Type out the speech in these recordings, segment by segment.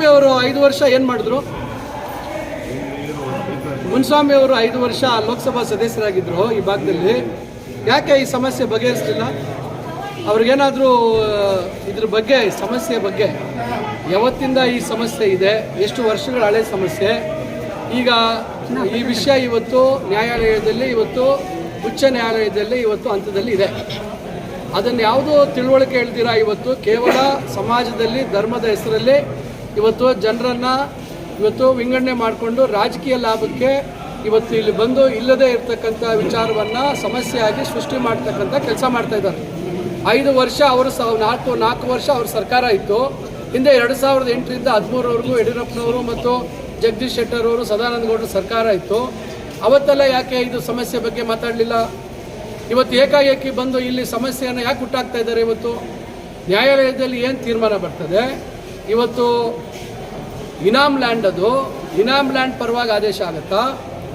ಮುನ್ಸ್ವಾಮಿ ಅವರು ಐದು ವರ್ಷ ಏನು ಮಾಡಿದ್ರು? ಮುನ್ಸ್ವಾಮಿ ಅವರು ಐದು ವರ್ಷ ಲೋಕಸಭಾ ಸದಸ್ಯರಾಗಿದ್ದರು ಈ ಭಾಗದಲ್ಲಿ. ಯಾಕೆ ಈ ಸಮಸ್ಯೆ ಬಗೆಹರಿಸಲಿಲ್ಲ? ಅವ್ರಿಗೇನಾದರೂ ಇದ್ರ ಬಗ್ಗೆ ಸಮಸ್ಯೆ ಬಗ್ಗೆ ಯಾವತ್ತಿಂದ ಈ ಸಮಸ್ಯೆ ಇದೆ? ಎಷ್ಟು ವರ್ಷಗಳ ಹಳೆ ಸಮಸ್ಯೆ? ಈಗ ಈ ವಿಷಯ ಇವತ್ತು ನ್ಯಾಯಾಲಯದಲ್ಲಿ, ಇವತ್ತು ಉಚ್ಚ ನ್ಯಾಯಾಲಯದಲ್ಲಿ, ಇವತ್ತು ಹಂತದಲ್ಲಿ ಇದೆ. ಅದನ್ನು ಯಾವುದೋ ತಿಳುವಳಿಕೆ ಹೇಳ್ತೀರಾ ಇವತ್ತು? ಕೇವಲ ಸಮಾಜದಲ್ಲಿ, ಧರ್ಮದ ಹೆಸರಲ್ಲಿ ಇವತ್ತು ಜನರನ್ನು ಇವತ್ತು ವಿಂಗಡಣೆ ಮಾಡಿಕೊಂಡು ರಾಜಕೀಯ ಲಾಭಕ್ಕೆ ಇವತ್ತು ಇಲ್ಲಿ ಬಂದು ಇಲ್ಲದೇ ಇರತಕ್ಕಂಥ ವಿಚಾರವನ್ನು ಸಮಸ್ಯೆಯಾಗಿ ಸೃಷ್ಟಿ ಮಾಡ್ತಕ್ಕಂಥ ಕೆಲಸ ಮಾಡ್ತಾ ಇದ್ದಾರೆ. ಐದು ವರ್ಷ ಅವರು ನಾಲ್ಕು ನಾಲ್ಕು ವರ್ಷ ಅವ್ರ ಸರ್ಕಾರ ಇತ್ತು. ಹಿಂದೆ ಎರಡು ಸಾವಿರದ ಎಂಟರಿಂದ ಹದಿಮೂರವರೆಗೂ ಯಡಿಯೂರಪ್ಪನವರು ಮತ್ತು ಜಗದೀಶ್ ಶೆಟ್ಟರ್ ಅವರು ಸದಾನಂದ ಗೌಡರ ಸರ್ಕಾರ ಇತ್ತು. ಅವತ್ತೆಲ್ಲ ಯಾಕೆ ಇದು ಸಮಸ್ಯೆ ಬಗ್ಗೆ ಮಾತಾಡಲಿಲ್ಲ? ಇವತ್ತು ಏಕಾಏಕಿ ಬಂದು ಇಲ್ಲಿ ಸಮಸ್ಯೆಯನ್ನು ಯಾಕೆ ಹುಟ್ಟಾಗ್ತಾ ಇದ್ದಾರೆ ಇವತ್ತು? ನ್ಯಾಯಾಲಯದಲ್ಲಿ ಏನು ತೀರ್ಮಾನ ಬರ್ತದೆ? ಇವತ್ತು ಇನಾಮ್ ಲ್ಯಾಂಡ್ ಅದು. ಇನಾಮ್ ಲ್ಯಾಂಡ್ ಪರವಾಗಿ ಆದೇಶ ಆಗುತ್ತಾ?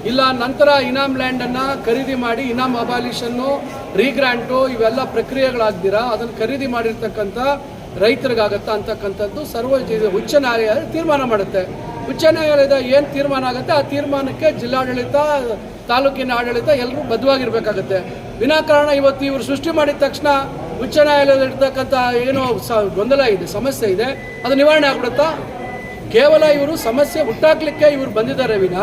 ಇಲ್ಲ, ನಂತರ ಇನಾಮ್ ಲ್ಯಾಂಡನ್ನು ಖರೀದಿ ಮಾಡಿ, ಇನಾಮ್ ಅಬಾಲಿಷನ್ನು, ರೀಗ್ರ್ಯಾಂಟು, ಇವೆಲ್ಲ ಪ್ರಕ್ರಿಯೆಗಳಾಗ್ದಿರಾ? ಅದನ್ನು ಖರೀದಿ ಮಾಡಿರ್ತಕ್ಕಂಥ ರೈತರಿಗಾಗತ್ತಾ ಅಂತಕ್ಕಂಥದ್ದು ಸರ್ವ ಉಚ್ಚ ನ್ಯಾಯಾಲಯ ತೀರ್ಮಾನ ಮಾಡುತ್ತೆ. ಉಚ್ಚ ನ್ಯಾಯಾಲಯದ ಏನು ತೀರ್ಮಾನ ಆಗುತ್ತೆ? ಆ ತೀರ್ಮಾನಕ್ಕೆ ಜಿಲ್ಲಾಡಳಿತ, ತಾಲೂಕಿನ ಆಡಳಿತ ಎಲ್ಲರೂ ಬದ್ಧವಾಗಿರ್ಬೇಕಾಗತ್ತೆ. ವಿನಾಕಾರಣ ಇವತ್ತು ಇವರು ಸೃಷ್ಟಿ ಮಾಡಿದ ತಕ್ಷಣ ಉಚ್ಚ ನ್ಯಾಯಾಲಯದಲ್ಲಿರ್ತಕ್ಕಂಥ ಏನೋ ಗೊಂದಲ ಇದೆ, ಸಮಸ್ಯೆ ಇದೆ, ಅದು ನಿವಾರಣೆ ಆಗ್ಬಿಡುತ್ತಾ? ಕೇವಲ ಇವರು ಸಮಸ್ಯೆ ಹುಟ್ಟಾಕ್ಲಿಕ್ಕೆ ಇವರು ಬಂದಿದ್ದಾರೆ ವಿನ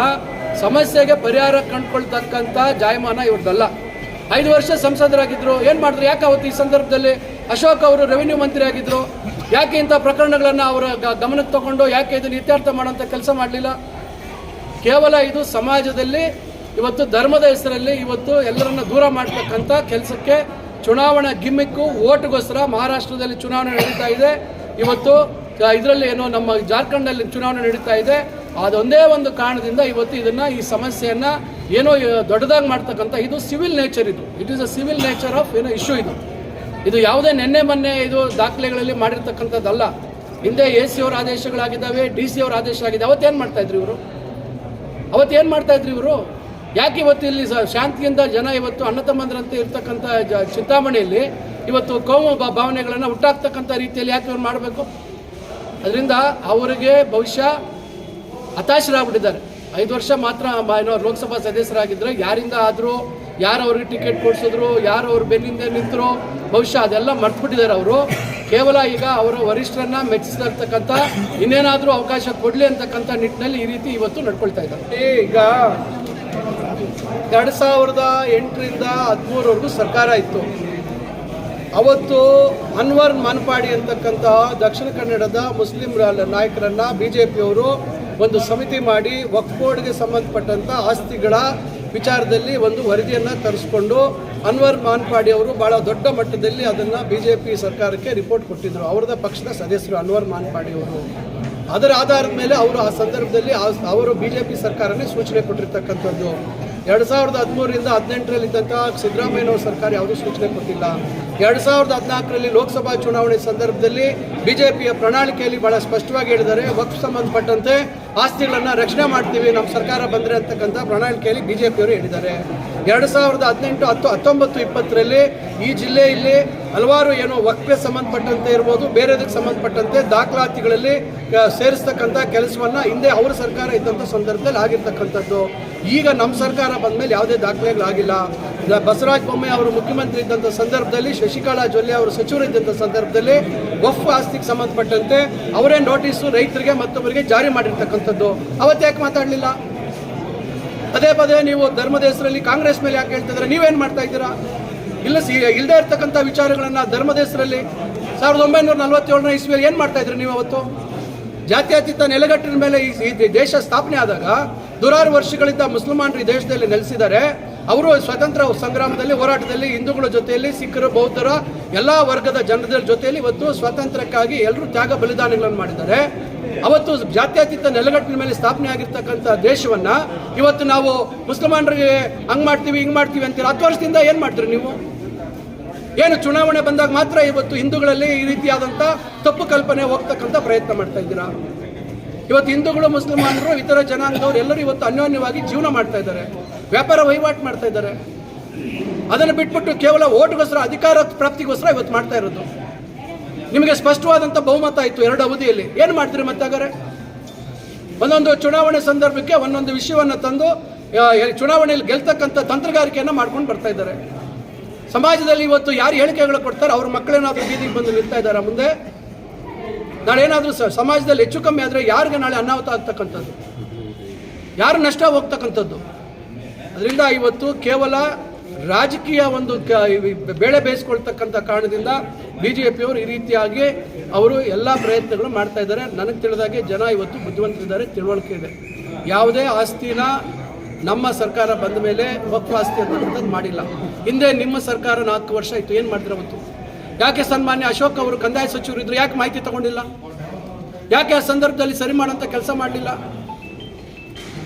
ಸಮಸ್ಯೆಗೆ ಪರಿಹಾರ ಕಂಡುಕೊಳ್ತಕ್ಕಂಥ ಜಾಯಮಾನ ಇವ್ರದ್ದಲ್ಲ. ಐದು ವರ್ಷ ಸಂಸದರಾಗಿದ್ದರು ಏನು ಮಾಡಿದ್ರು? ಯಾಕೆ ಅವತ್ತು ಈ ಸಂದರ್ಭದಲ್ಲಿ ಅಶೋಕ್ ಅವರು ರೆವಿನ್ಯೂ ಮಂತ್ರಿ ಆಗಿದ್ದರು ಯಾಕೆ ಇಂಥ ಪ್ರಕರಣಗಳನ್ನು ಅವರ ಗಮನಕ್ಕೆ ತಗೊಂಡು ಯಾಕೆ ಇದನ್ನು ಇತ್ಯರ್ಥ ಮಾಡೋಂಥ ಕೆಲಸ ಮಾಡಲಿಲ್ಲ? ಕೇವಲ ಇದು ಸಮಾಜದಲ್ಲಿ ಇವತ್ತು ಧರ್ಮದ ಹೆಸರಲ್ಲಿ ಇವತ್ತು ಎಲ್ಲರನ್ನ ದೂರ ಮಾಡ್ತಕ್ಕಂಥ ಕೆಲಸಕ್ಕೆ ಚುನಾವಣಾ ಗಿಮ್ಮಿಕ್ಕು ಓಟ್ಗೋಸ್ಕರ ಮಹಾರಾಷ್ಟ್ರದಲ್ಲಿ ಚುನಾವಣೆ ನಡೀತಾ ಇದೆ. ಇವತ್ತು ಇದರಲ್ಲಿ ಏನೋ ನಮ್ಮ ಜಾರ್ಖಂಡಲ್ಲಿ ಚುನಾವಣೆ ನಡೀತಾ ಇದೆ. ಅದೊಂದೇ ಒಂದು ಕಾರಣದಿಂದ ಇವತ್ತು ಇದನ್ನು ಈ ಸಮಸ್ಯೆಯನ್ನು ಏನೋ ದೊಡ್ಡದಾಗಿ ಮಾಡ್ತಕ್ಕಂಥ ಇದು ಸಿವಿಲ್ ನೇಚರ್ ಇದು. It is a civil nature of ಏನೋ ಇಶ್ಯೂ ಇದು. ಇದು ಯಾವುದೇ ನಿನ್ನೆ ಮೊನ್ನೆ ಇದು ದಾಖಲೆಗಳಲ್ಲಿ ಮಾಡಿರ್ತಕ್ಕಂಥದ್ದಲ್ಲ. ಹಿಂದೆ ಎ ಸಿ ಅವ್ರ ಆದೇಶಗಳಾಗಿದ್ದಾವೆ, ಡಿ ಸಿ ಅವ್ರ ಆದೇಶ ಆಗಿದೆ ಅವತ್ತೇನು ಮಾಡ್ತಾ ಇದ್ರು ಇವರು? ಅವತ್ತು ಏನು ಮಾಡ್ತಾ ಇದ್ರು ಇವರು? ಯಾಕೆ ಇವತ್ತು ಇಲ್ಲಿ ಶಾಂತಿಯಿಂದ ಜನ ಇವತ್ತು ಅಣ್ಣ ತಮ್ಮಂದ್ರಂತೆ ಇರ್ತಕ್ಕಂಥ ಚಿಂತಾಮಣಿಯಲ್ಲಿ ಇವತ್ತು ಕೋಮ ಭಾವನೆಗಳನ್ನು ಹುಟ್ಟಾಕ್ತಕ್ಕಂಥ ರೀತಿಯಲ್ಲಿ ಯಾಕೆ ಅವ್ರು ಮಾಡಬೇಕು? ಅದರಿಂದ ಅವರಿಗೆ ಬಹುಶಃ ಹತಾಶರಾಗ್ಬಿಟ್ಟಿದ್ದಾರೆ. ಐದು ವರ್ಷ ಮಾತ್ರ ಏನೋ ಲೋಕಸಭಾ ಸದಸ್ಯರಾಗಿದ್ದರೆ ಯಾರಿಂದ ಆದರೂ, ಯಾರು ಅವ್ರಿಗೆ ಟಿಕೆಟ್ ಕೊಡಿಸಿದ್ರು, ಯಾರು ಅವ್ರ ಬೆನ್ನಿಂದ ನಿಂತರು, ಬಹುಶಃ ಅದೆಲ್ಲ ಮರ್ತ್ಬಿಟ್ಟಿದ್ದಾರೆ ಅವರು. ಕೇವಲ ಈಗ ಅವರ ವರಿಷ್ಠರನ್ನ ಮೆಚ್ಚಿಸಿರ್ತಕ್ಕಂಥ ಇನ್ನೇನಾದರೂ ಅವಕಾಶ ಕೊಡಲಿ ಅಂತಕ್ಕಂಥ ನಿಟ್ಟಿನಲ್ಲಿ ಈ ರೀತಿ ಇವತ್ತು ನಡ್ಕೊಳ್ತಾ ಇದ್ದಾರೆ. ಈಗ ಎರಡು ಸಾವಿರದ ಎಂಟರಿಂದ ಹದಿಮೂರವರೆಗೂ ಸರ್ಕಾರ ಇತ್ತು. ಅವತ್ತು ಅನ್ವರ್ ಮನ್ಪಾಡಿ ಅಂತಕ್ಕಂಥ ದಕ್ಷಿಣ ಕನ್ನಡದ ಮುಸ್ಲಿಂ ನಾಯಕರನ್ನು ಬಿ ಜೆ ಪಿಯವರು ಒಂದು ಸಮಿತಿ ಮಾಡಿ ವಕ್ಫ್ ಬೋರ್ಡ್ಗೆ ಸಂಬಂಧಪಟ್ಟಂಥ ಆಸ್ತಿಗಳ ವಿಚಾರದಲ್ಲಿ ಒಂದು ವರದಿಯನ್ನು ತರಿಸ್ಕೊಂಡು ಅನ್ವರ್ ಮಾನ್ಪಾಡಿ ಅವರು ಭಾಳ ದೊಡ್ಡ ಮಟ್ಟದಲ್ಲಿ ಅದನ್ನು ಬಿ ಜೆ ಪಿ ಸರ್ಕಾರಕ್ಕೆ ರಿಪೋರ್ಟ್ ಕೊಟ್ಟಿದ್ದರು ಅವರದ ಪಕ್ಷದ ಸದಸ್ಯರು ಅನ್ವರ್ ಮಾನ್ಪಾಡಿ ಅವರು. ಅದರ ಆಧಾರದ ಮೇಲೆ ಅವರು ಆ ಸಂದರ್ಭದಲ್ಲಿ ಅವರು ಬಿ ಜೆ ಪಿ ಸರ್ಕಾರನೇ ಸೂಚನೆ ಕೊಟ್ಟಿರ್ತಕ್ಕಂಥದ್ದು. ಎರಡು ಸಾವಿರದ ಹದಿಮೂರರಿಂದ ಹದಿನೆಂಟರಲ್ಲಿ ಇದ್ದಂಥ ಸಿದ್ದರಾಮಯ್ಯನವ್ರ ಸರ್ಕಾರ ಯಾವುದೂ ಸೂಚನೆ ಕೊಟ್ಟಿಲ್ಲ. ಎರಡು ಸಾವಿರದ ಹದಿನಾಲ್ಕರಲ್ಲಿ ಲೋಕಸಭಾ ಚುನಾವಣೆ ಸಂದರ್ಭದಲ್ಲಿ ಬಿಜೆಪಿಯ ಪ್ರಣಾಳಿಕೆಯಲ್ಲಿ ಬಹಳ ಸ್ಪಷ್ಟವಾಗಿ ಹೇಳಿದ್ದಾರೆ, ವಕ್ಫ್ ಸಂಬಂಧಪಟ್ಟಂತೆ ಆಸ್ತಿಗಳನ್ನು ರಕ್ಷಣೆ ಮಾಡ್ತೀವಿ ನಮ್ಮ ಸರ್ಕಾರ ಬಂದರೆ ಅಂತಕ್ಕಂಥ ಪ್ರಣಾಳಿಕೆಯಲ್ಲಿ ಬಿಜೆಪಿಯವರು ಹೇಳಿದ್ದಾರೆ. ಎರಡು ಸಾವಿರದ ಹದಿನೆಂಟು ಹತ್ತು ಹತ್ತೊಂಬತ್ತು ಇಪ್ಪತ್ತರಲ್ಲಿ ಈ ಜಿಲ್ಲೆಯಲ್ಲಿ ಹಲವಾರು ಏನೋ ವಕ್ಫೆ ಸಂಬಂಧಪಟ್ಟಂತೆ ಇರ್ಬೋದು, ಬೇರೆದಕ್ಕೆ ಸಂಬಂಧಪಟ್ಟಂತೆ ದಾಖಲಾತಿಗಳಲ್ಲಿ ಸೇರಿಸ್ತಕ್ಕಂಥ ಕೆಲಸವನ್ನು ಹಿಂದೆ ಅವರ ಸರ್ಕಾರ ಇದ್ದಂಥ ಸಂದರ್ಭದಲ್ಲಿ ಆಗಿರ್ತಕ್ಕಂಥದ್ದು. ಈಗ ನಮ್ಮ ಸರ್ಕಾರ ಬಂದ ಮೇಲೆ ಯಾವುದೇ ದಾಖಲೆಗಳಾಗಿಲ್ಲ ಬಸವರಾಜ ಬೊಮ್ಮಾಯಿ ಅವರು ಮುಖ್ಯಮಂತ್ರಿ ಇದ್ದಂಥ ಸಂದರ್ಭದಲ್ಲಿ, ಶಶಿಕಲಾ ಜೊಲ್ಲೆ ಅವರು ಸಚಿವರು ಇದ್ದಂಥ ಸಂದರ್ಭದಲ್ಲಿ ವಫ್ ಆಸ್ತಿಗೆ ಸಂಬಂಧಪಟ್ಟಂತೆ ಅವರೇ ನೋಟಿಸು ರೈತರಿಗೆ ಮತ್ತೊಬ್ಬರಿಗೆ ಜಾರಿ ಮಾಡಿರ್ತಕ್ಕಂಥದ್ದು. ಅವತ್ತು ಯಾಕೆ ಮಾತಾಡಲಿಲ್ಲ? ಪದೇ ಪದೇ ನೀವು ಧರ್ಮದ ಹೆಸರಲ್ಲಿ ಕಾಂಗ್ರೆಸ್ ಮೇಲೆ ಯಾಕೆ ಹೇಳ್ತಿದ್ರೆ ನೀವೇನು ಮಾಡ್ತಾ ಇದ್ದೀರಾ? ಇಲ್ಲ ಸಿ ಇಲ್ಲದೆ ಇರ್ತಕ್ಕಂಥ ವಿಚಾರಗಳನ್ನು ಧರ್ಮದ ಹೆಸರಲ್ಲಿ ಸಾವಿರದ ಒಂಬೈನೂರ ನಲವತ್ತೇಳನೇ ಇಸ್ವಿಯಲ್ಲಿ ಏನು ಮಾಡ್ತಾ ಇದ್ರಿ ನೀವು ಅವತ್ತು? ಜಾತ್ಯತೀತ ನೆಲೆಗಟ್ಟಿನ ಮೇಲೆ ಈ ದೇಶ ಸ್ಥಾಪನೆ ಆದಾಗ ನೂರಾರು ವರ್ಷಗಳಿಂದ ಮುಸಲ್ಮಾನರು ಈ ದೇಶದಲ್ಲಿ ನೆಲೆಸಿದ್ದಾರೆ. ಅವರು ಸ್ವತಂತ್ರ ಸಂಗ್ರಾಮದಲ್ಲಿ, ಹೋರಾಟದಲ್ಲಿ ಹಿಂದೂಗಳ ಜೊತೆಯಲ್ಲಿ, ಸಿಖ್ಖರು, ಬೌದ್ಧರ ಎಲ್ಲ ವರ್ಗದ ಜನರ ಜೊತೆಯಲ್ಲಿ ಇವತ್ತು ಸ್ವಾತಂತ್ರ್ಯಕ್ಕಾಗಿ ಎಲ್ಲರೂ ತ್ಯಾಗ ಬಲಿದಾನಗಳನ್ನು ಮಾಡಿದ್ದಾರೆ. ಅವತ್ತು ಜಾತ್ಯತೀತ ನೆಲೆಗಟ್ಟಿನ ಮೇಲೆ ಸ್ಥಾಪನೆ ಆಗಿರ್ತಕ್ಕಂಥ ದೇಶವನ್ನ ಇವತ್ತು ನಾವು ಮುಸಲ್ಮಾನರಿಗೆ ಹಂಗ್ ಮಾಡ್ತೀವಿ, ಹಿಂಗ್ ಮಾಡ್ತೀವಿ ಅಂತೀರ? ಹತ್ತು ವರ್ಷದಿಂದ ಏನು ಮಾಡ್ತೀರಿ ನೀವು? ಏನು ಚುನಾವಣೆ ಬಂದಾಗ ಮಾತ್ರ ಇವತ್ತು ಹಿಂದೂಗಳಲ್ಲಿ ಈ ರೀತಿಯಾದಂಥ ತಪ್ಪು ಕಲ್ಪನೆ ಹೋಗ್ತಕ್ಕಂಥ ಪ್ರಯತ್ನ ಮಾಡ್ತಾ ಇದ್ದೀರಾ? ಇವತ್ತು ಹಿಂದೂಗಳು ಮುಸಲ್ಮಾನರು ಇತರ ಜನಾಂಗದವರು ಎಲ್ಲರೂ ಇವತ್ತು ಅನ್ಯೋನ್ಯವಾಗಿ ಜೀವನ ಮಾಡ್ತಾ ಇದ್ದಾರೆ. ವ್ಯಾಪಾರ ವಹಿವಾಟು ಮಾಡ್ತಾ ಇದ್ದಾರೆ. ಅದನ್ನು ಬಿಟ್ಬಿಟ್ಟು ಕೇವಲ ಓಟ್ಗೋಸ್ಕರ, ಅಧಿಕಾರ ಪ್ರಾಪ್ತಿಗೋಸ್ಕರ ಇವತ್ತು ಮಾಡ್ತಾ ಇರೋದು. ನಿಮಗೆ ಸ್ಪಷ್ಟವಾದಂಥ ಬಹುಮತ ಇತ್ತು ಎರಡು ಅವಧಿಯಲ್ಲಿ. ಏನು ಮಾಡ್ತೀರಿ ಮತ್ತೆ ಹಾಗಾದ್ರೆ? ಒಂದೊಂದು ಚುನಾವಣೆ ಸಂದರ್ಭಕ್ಕೆ ಒಂದೊಂದು ವಿಷಯವನ್ನು ತಂದು ಚುನಾವಣೆಯಲ್ಲಿ ಗೆಲ್ತಕ್ಕಂಥ ತಂತ್ರಗಾರಿಕೆಯನ್ನು ಮಾಡ್ಕೊಂಡು ಬರ್ತಾ ಇದ್ದಾರೆ. ಸಮಾಜದಲ್ಲಿ ಇವತ್ತು ಯಾರು ಹೇಳಿಕೆಗಳು ಕೊಡ್ತಾರೆ ಅವ್ರ ಮಕ್ಕಳೇನಾದರೂ ಬೀದಿಗೆ ಬಂದು ನಿಲ್ತಾ ಇದ್ದಾರೆ ಮುಂದೆ? ನಾಳೆ ಏನಾದರೂ ಸಮಾಜದಲ್ಲಿ ಹೆಚ್ಚು ಕಮ್ಮಿ ಆದರೆ ಯಾರಿಗೆ ನಾಳೆ ಅನಾಹುತ ಆಗ್ತಕ್ಕಂಥದ್ದು? ಯಾರು ನಷ್ಟ ಹೋಗ್ತಕ್ಕಂಥದ್ದು? ಅದರಿಂದ ಇವತ್ತು ಕೇವಲ ರಾಜಕೀಯ ಒಂದು ಬೇಳೆ ಬೇಯಿಸ್ಕೊಳ್ತಕ್ಕಂಥ ಕಾರಣದಿಂದ ಬಿ ಜೆ ಪಿಯವರು ಈ ರೀತಿಯಾಗಿ ಅವರು ಎಲ್ಲ ಪ್ರಯತ್ನಗಳು ಮಾಡ್ತಾ ಇದ್ದಾರೆ. ನನಗೆ ತಿಳಿದಾಗೆ ಜನ ಇವತ್ತು ಬುದ್ಧಿವಂತರಿದ್ದಾರೆ. ತಿಳುವಳಿಕೆ ಇದೆ. ಯಾವುದೇ ಆಸ್ತಿನ ನಮ್ಮ ಸರ್ಕಾರ ಬಂದ ಮೇಲೆ ವಕ್ಫ್ ಆಸ್ತಿ ಅಂತಕ್ಕಂಥದ್ದು ಮಾಡಿಲ್ಲ. ಹಿಂದೆ ನಿಮ್ಮ ಸರ್ಕಾರ ನಾಲ್ಕು ವರ್ಷ ಆಯಿತು. ಏನು ಮಾಡಿದ್ರೆ ಅವತ್ತು? ಯಾಕೆ ಸನ್ಮಾನ್ಯ ಅಶೋಕ್ ಅವರು ಕಂದಾಯ ಸಚಿವರು ಇದ್ರು ಯಾಕೆ ಮಾಹಿತಿ ತಗೊಂಡಿಲ್ಲ? ಯಾಕೆ ಆ ಸಂದರ್ಭದಲ್ಲಿ ಸರಿ ಮಾಡೋಂಥ ಕೆಲಸ ಮಾಡಲಿಲ್ಲ?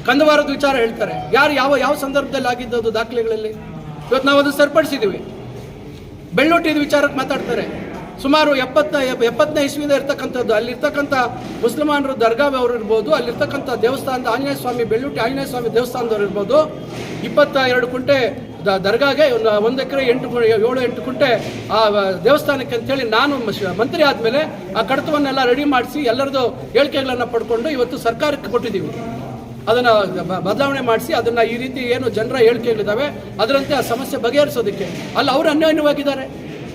ಕಂದವಾರದ ವಿಚಾರ ಹೇಳ್ತಾರೆ. ಯಾರು ಯಾವ ಯಾವ ಸಂದರ್ಭದಲ್ಲಿ ಆಗಿದ್ದದು ದಾಖಲೆಗಳಲ್ಲಿ? ಇವತ್ತು ನಾವು ಅದು ಸರಿಪಡಿಸಿದ್ದೀವಿ. ಬೆಳ್ಳೊಟ್ಟಿದ ವಿಚಾರಕ್ಕೆ ಮಾತಾಡ್ತಾರೆ. ಸುಮಾರು ಎಪ್ಪತ್ತ ಎಪ್ಪತ್ತನೇ ಇಸ್ವಿಯಿಂದ ಇರ್ತಕ್ಕಂಥದ್ದು, ಅಲ್ಲಿರ್ತಕ್ಕಂಥ ಮುಸ್ಲಿಮಾನರು ದರ್ಗಾ ಅವರು ಇರ್ಬೋದು ಅಲ್ಲಿರ್ತಕ್ಕಂಥ ದೇವಸ್ಥಾನದ ಆಂಜನೇಯ ಸ್ವಾಮಿ ಬೆಳ್ಳುಟ್ಟಿ ಆಂಜನೇಯ ಸ್ವಾಮಿ ದೇವಸ್ಥಾನದವ್ರು ಇರ್ಬೋದು ಇಪ್ಪತ್ತ ಎರಡು ಕುಂಟೆ ದರ್ಗಾಗೆ ಒಂದು ಎಕರೆ ಎಂಟು ಏಳು, ಎಂಟು ಕುಂಟೆ ಆ ದೇವಸ್ಥಾನಕ್ಕೆ ಅಂತೇಳಿ ನಾನು ಮಂತ್ರಿ ಆದಮೇಲೆ ಆ ಕಡತವನ್ನೆಲ್ಲ ರೆಡಿ ಮಾಡಿಸಿ ಎಲ್ಲರದು ಹೇಳಿಕೆಗಳನ್ನು ಪಡ್ಕೊಂಡು ಇವತ್ತು ಸರ್ಕಾರಕ್ಕೆ ಕೊಟ್ಟಿದ್ದೀವಿ. ಅದನ್ನು ಬದಲಾವಣೆ ಮಾಡಿಸಿ ಅದನ್ನು ಈ ರೀತಿ ಏನು ಜನರ ಹೇಳಿಕೆಗಳಿದ್ದಾವೆ, ಅದರಂತೆ ಆ ಸಮಸ್ಯೆ ಬಗೆಹರಿಸೋದಕ್ಕೆ. ಅಲ್ಲಿ, ಅವರು ಅನ್ಯಾಯವಾಗಿದ್ದಾರೆ.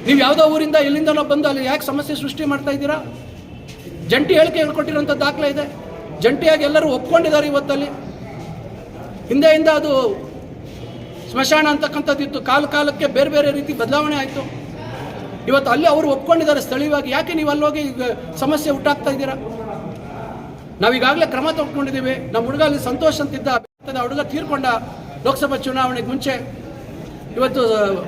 ನೀವು ಯಾವುದೋ ಊರಿಂದ ಎಲ್ಲಿಂದನೋ ಬಂದು ಅಲ್ಲಿ ಯಾಕೆ ಸಮಸ್ಯೆ ಸೃಷ್ಟಿ ಮಾಡ್ತಾ ಇದ್ದೀರಾ? ಜಂಟಿ ಹೇಳಿಕೆ ಹೇಳ್ಕೊಟ್ಟಿರೋಂಥ ದಾಖಲೆ ಇದೆ. ಜಂಟಿಯಾಗಿ ಎಲ್ಲರೂ ಒಪ್ಕೊಂಡಿದ್ದಾರೆ ಇವತ್ತಲ್ಲಿ. ಹಿಂದೆಯಿಂದ ಅದು ಸ್ಮಶಾನ ಅಂತಕ್ಕಂಥದ್ದಿತ್ತು ಕಾಲ ಕಾಲಕ್ಕೆ ಬೇರೆ ಬೇರೆ ರೀತಿ ಬದಲಾವಣೆ ಆಯಿತು. ಇವತ್ತು ಅಲ್ಲಿ ಅವರು ಒಪ್ಕೊಂಡಿದ್ದಾರೆ ಸ್ಥಳೀಯವಾಗಿ. ಯಾಕೆ ನೀವು ಅಲ್ಲಿ ಹೋಗಿ ಸಮಸ್ಯೆ ಹುಟ್ಟಾಗ್ತಾ ಇದ್ದೀರಾ? ನಾವೀಗಾಗಲೇ ಕ್ರಮ ತೊಗೊಂಡಿದ್ದೀವಿ. ನಮ್ಮ ಹುಡುಗ ಅಲ್ಲಿ ಸಂತೋಷ ಅಂತಿದ್ದ ಆ ಹುಡುಗ ತೀರ್ಕೊಂಡ ಲೋಕಸಭಾ ಚುನಾವಣೆಗೆ ಮುಂಚೆ. ಇವತ್ತು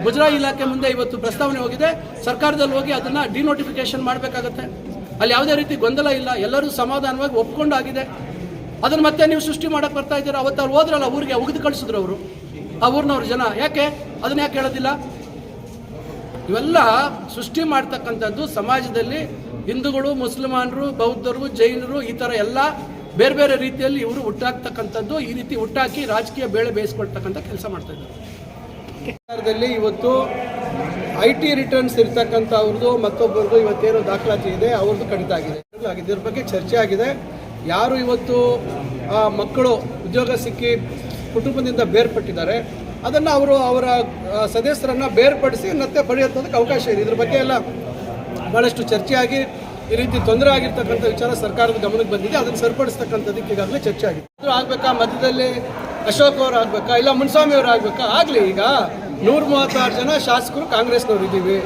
ಮುಜರಾಯಿ ಇಲಾಖೆ ಮುಂದೆ ಇವತ್ತು ಪ್ರಸ್ತಾವನೆ ಹೋಗಿದೆ. ಸರ್ಕಾರದಲ್ಲಿ ಹೋಗಿ ಅದನ್ನು ಡಿನೋಟಿಫಿಕೇಶನ್ ಮಾಡಬೇಕಾಗತ್ತೆ. ಅಲ್ಲಿ ಯಾವುದೇ ರೀತಿ ಗೊಂದಲ ಇಲ್ಲ. ಎಲ್ಲರೂ ಸಮಾಧಾನವಾಗಿ ಒಪ್ಕೊಂಡಾಗಿದೆ. ಅದನ್ನು ಮತ್ತೆ ನೀವು ಸೃಷ್ಟಿ ಮಾಡಕ್ಕೆ ಬರ್ತಾ ಇದ್ದೀರಾ? ಅವತ್ತು ಅವ್ರು ಹೋದ್ರಲ್ಲ ಊರಿಗೆ, ಉಗಿದು ಕಳಿಸಿದ್ರು ಅವರು. ಆ ಊರಿನವ್ರ ಜನ. ಯಾಕೆ? ಅದನ್ನ ಯಾಕೆ ಹೇಳೋದಿಲ್ಲ? ಇವೆಲ್ಲ ಸೃಷ್ಟಿ ಮಾಡ್ತಕ್ಕಂಥದ್ದು ಸಮಾಜದಲ್ಲಿ ಹಿಂದೂಗಳು ಮುಸಲ್ಮಾನರು ಬೌದ್ಧರು, ಜೈನರು ಈ ಥರ ಎಲ್ಲ ಬೇರೆ ಬೇರೆ ರೀತಿಯಲ್ಲಿ ಇವರು ಹುಟ್ಟಾಕ್ತಕ್ಕಂಥದ್ದು. ಈ ರೀತಿ ಹುಟ್ಟಾಕಿ ರಾಜಕೀಯ ಬೇಳೆ ಬೇಯಿಸ್ಕೊಳ್ತಕ್ಕಂಥ ಕೆಲಸ ಮಾಡ್ತಾ ಇದ್ದಾರೆ. ಇವತ್ತು ಐ ಟಿ ರಿಟರ್ನ್ಸ್ ಇರ್ತಕ್ಕಂಥ ಅವ್ರದ್ದು ಮತ್ತೊಬ್ಬರದು ಇವತ್ತೇನು ದಾಖಲಾತಿ ಇದೆ, ಅವ್ರದ್ದು ಕಡಿತ ಆಗಿದೆ. ಇದ್ರ ಬಗ್ಗೆ ಚರ್ಚೆ ಆಗಿದೆ. ಯಾರು ಇವತ್ತು ಮಕ್ಕಳು ಉದ್ಯೋಗ ಸಿಕ್ಕಿ ಕುಟುಂಬದಿಂದ ಬೇರ್ಪಟ್ಟಿದ್ದಾರೆ, ಅದನ್ನು ಅವರು ಅವರ ಸದಸ್ಯರನ್ನು ಬೇರ್ಪಡಿಸಿ ಮತ್ತೆ ಪಡೆಯುವಂಥದ್ದಕ್ಕೆ ಅವಕಾಶ ಇದೆ. ಇದ್ರ ಬಗ್ಗೆ ಎಲ್ಲ ಭಾಳಷ್ಟು ಚರ್ಚೆಯಾಗಿ ಆಗಿ ಈ ರೀತಿ ತೊಂದರೆ ಆಗಿರ್ತಕ್ಕಂಥ ವಿಚಾರ ಸರ್ಕಾರದ ಗಮನಕ್ಕೆ ಬಂದಿದೆ. ಅದನ್ನು ಸರಿಪಡಿಸ್ತಕ್ಕಂಥದ್ದಕ್ಕೆ ಈಗಾಗಲೇ ಚರ್ಚೆ ಆಗಿದೆ. ಅದು ಆಗ್ಬೇಕಾ? ಮಧ್ಯದಲ್ಲಿ ಅಶೋಕ್ ಅವರು ಆಗ್ಬೇಕಾ? ಇಲ್ಲ ಮುನ್ಸ್ವಾಮಿ ಅವರು ಆಗ್ಬೇಕಾ? ಆಗಲಿ ಈಗ. ನೂರ ಮೂವತ್ತಾರು ಜನ ಶಾಸಕರು ಕಾಂಗ್ರೆಸ್ನವ್ರು ಇದ್ದೀವಿ.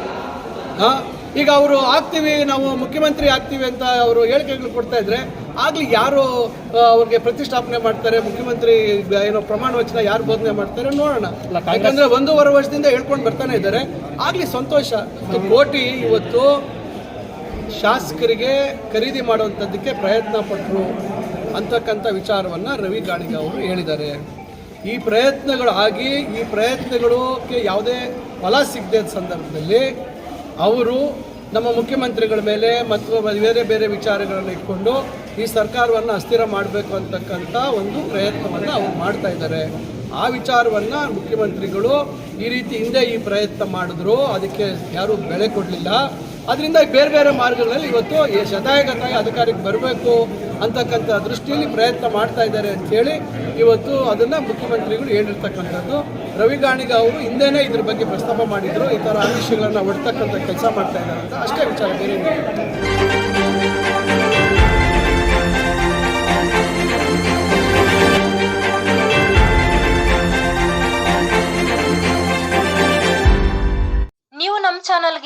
ಹಾಂ? ಈಗ ಅವರು ಆಗ್ತೀವಿ ನಾವು ಮುಖ್ಯಮಂತ್ರಿ ಆಗ್ತೀವಿ ಅಂತ ಅವರು ಹೇಳಿಕೆಗಳು ಕೊಡ್ತಾ ಇದ್ರೆ ಆಗಲಿ ಯಾರು ಅವ್ರಿಗೆ ಪ್ರತಿಷ್ಠಾಪನೆ ಮಾಡ್ತಾರೆ ಮುಖ್ಯಮಂತ್ರಿ ಏನೋ ಪ್ರಮಾಣ ವಚನ ಯಾರು ಬೋಧನೆ ಮಾಡ್ತಾರೆ ನೋಡೋಣ. ಯಾಕಂದ್ರೆ ಒಂದೂವರೆ ವರ್ಷದಿಂದ ಹೇಳ್ಕೊಂಡು ಬರ್ತಾನೆ ಇದ್ದಾರೆ. ಆಗಲಿ ಸಂತೋಷ. ಕೋಟಿ ಇವತ್ತು ಶಾಸಕರಿಗೆ ಖರೀದಿ ಮಾಡುವಂಥದ್ದಕ್ಕೆ ಪ್ರಯತ್ನ ಪಟ್ಟರು ಅಂತಕ್ಕಂಥ ವಿಚಾರವನ್ನು ರವಿ ಗಾಣಿಗ ಅವರು ಹೇಳಿದ್ದಾರೆ. ಈ ಪ್ರಯತ್ನಗಳು ಆಗಿ, ಈ ಪ್ರಯತ್ನಗಳಿಗೆ ಯಾವುದೇ ಫಲ ಸಿಗದೆ ಸಂದರ್ಭದಲ್ಲಿ ಅವರು ನಮ್ಮ ಮುಖ್ಯಮಂತ್ರಿಗಳ ಮೇಲೆ ಮತ್ತು ಬೇರೆ ಬೇರೆ ವಿಚಾರಗಳನ್ನು ಇಟ್ಕೊಂಡು ಈ ಸರ್ಕಾರವನ್ನು ಅಸ್ಥಿರ ಮಾಡಬೇಕು ಅಂತಕ್ಕಂಥ ಒಂದು ಪ್ರಯತ್ನವನ್ನು ಅವರು ಮಾಡ್ತಾ ಇದ್ದಾರೆ. ಆ ವಿಚಾರವನ್ನು ಮುಖ್ಯಮಂತ್ರಿಗಳು ಈ ರೀತಿ ಹಿಂದೆ ಈ ಪ್ರಯತ್ನ ಮಾಡಿದ್ರು, ಅದಕ್ಕೆ ಯಾರೂ ಬೆಲೆ ಕೊಡಲಿಲ್ಲ. ಅದರಿಂದ ಬೇರೆ ಬೇರೆ ಮಾರ್ಗಗಳಲ್ಲಿ ಇವತ್ತು ಈ ಶತಾಯಗತಾಯ ಅಧಿಕಾರಕ್ಕೆ ಬರಬೇಕು ಅಂತಕ್ಕಂಥ ದೃಷ್ಟಿಯಲ್ಲಿ ಪ್ರಯತ್ನ ಮಾಡ್ತಾ ಇದ್ದಾರೆ ಅಂಥೇಳಿ ಇವತ್ತು ಅದನ್ನು ಮುಖ್ಯಮಂತ್ರಿಗಳು ಹೇಳಿರ್ತಕ್ಕಂಥದ್ದು. ರವಿ ಗಾಣಿಗ ಅವರು ಹಿಂದೆನೇ ಇದ್ರ ಬಗ್ಗೆ ಪ್ರಸ್ತಾಪ ಮಾಡಿದ್ರು. ಈ ಥರ ಆಮಿಷಗಳನ್ನು ಒಡ್ತಕ್ಕಂಥ ಕೆಲಸ ಮಾಡ್ತಾ ಇದ್ದಾರೆ ಅಂತ ಅಷ್ಟೇ ವಿಚಾರ ಬೇರೆ